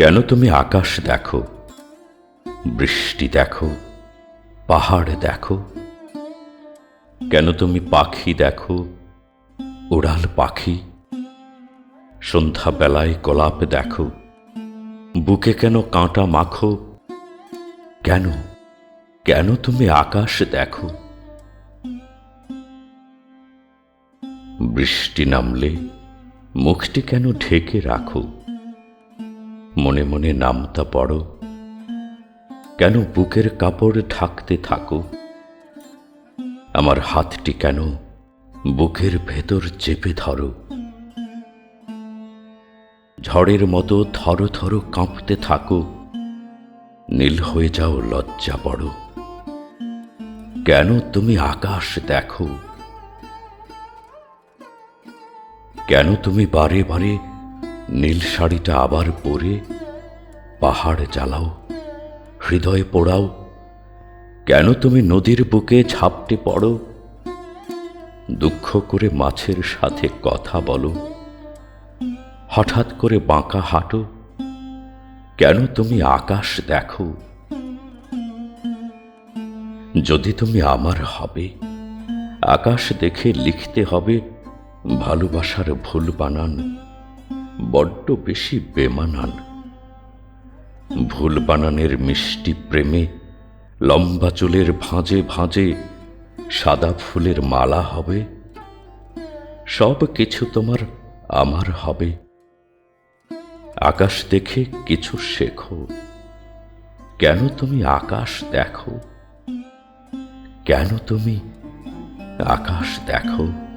কেন তুমি আকাশ দেখো? বৃষ্টি দেখো? পাহাড় দেখো? কেন তুমি পাখি দেখো? উড়াল পাখি? সন্ধ্যাবেলায় গোলাপ দেখো? বুকে কেন কাঁটা মাখো? কেন? কেন তুমি আকাশ দেখো? বৃষ্টি নামলে মুখটি কেন ঢেকে রাখো? মনে মনে নামতা পড়ো। কেন বুকের কাপড় ঢাকতে থাকো? আমার হাতটি কেন বুকের ভেতর চেপে ধরো? ঝড়ের মতো থর থরো কাঁপতে থাকো। নীল হয়ে যাও লজ্জা বড় কেন তুমি আকাশ দেখো? কেন তুমি বারে বারে নীল শাড়িটা আবার পরে পাহাড় জ্বালাও, হৃদয় পোড়াও। কেন তুমি নদীর বুকে ঝাপটে পড়ো? দুঃখ করে মাছের সাথে কথা বলো। হঠাৎ করে বাঁকা হাঁটো। কেন তুমি আকাশ দেখো? যদি তুমি আমার হবে, আকাশ দেখে লিখতে হবে, ভালোবাসার ভুল বানান। বড্ড বেশি বেমানান ভুল বানানের মিষ্টি প্রেমে, লম্বা চুলের ভাঁজে ভাঁজে, সাদা ফুলের মালা হবে, সব কিছু তোমার, আমার হবে। আকাশ দেখে কিছু শেখো। কেন তুমি আকাশ দেখো? কেন তুমি আকাশ দেখো?